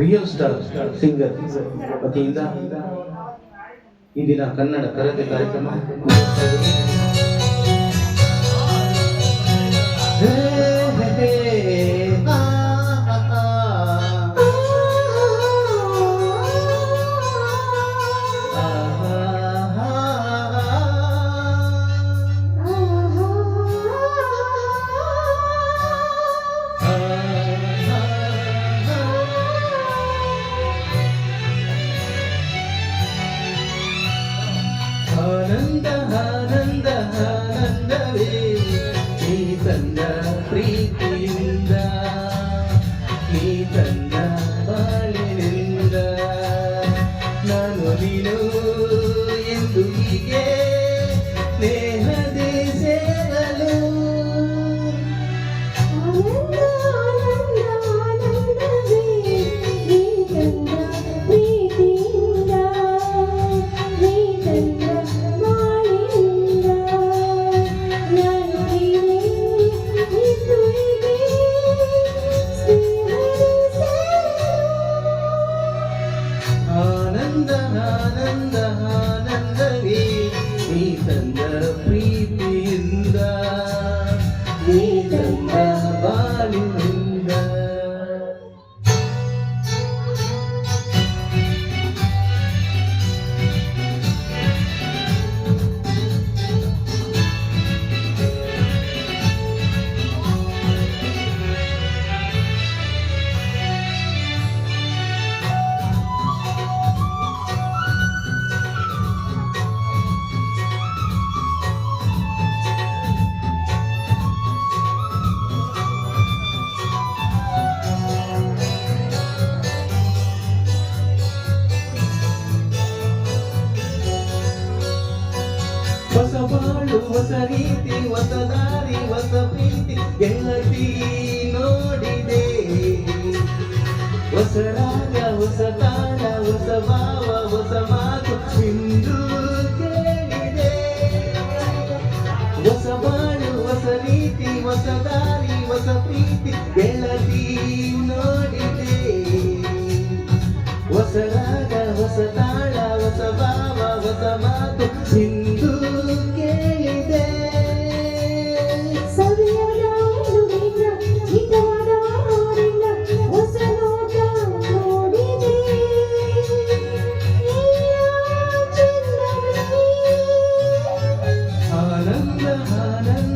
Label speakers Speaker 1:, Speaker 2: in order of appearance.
Speaker 1: Real star singer ವತಿಯಿಂದ ಈ ದಿನ ಕನ್ನಡ ಕರತೆ ಕಾರ್ಯಕ್ರಮ. there. ನೀ ತಂದ ಹೊಸ ರೀತಿ, ಹೊಸ ದಾರಿ, ಹೊಸ ಪ್ರೀತಿ ನೋಡಿದೆ. ಹೊಸ ರಾಗ, ಹೊಸ ತಾಣ ಹೊಸ ಭಾವ, ಹೊಸ ಮಾತು ಇಂದು ಕೇಳಿದೆ. ಹೊಸ ಬಾಳು, ಹೊಸ ರೀತಿ ಹೊಸ ದಾರಿ, ಹೊಸ ಪ್ರೀತಿ ನೋಡಿದೆ. ಹೊಸ ರಾಗ, ಹೊಸ ತಾಳ, ಹೊಸ ಭಾವ, ಹೊಸ ಮಾತು
Speaker 2: Hanan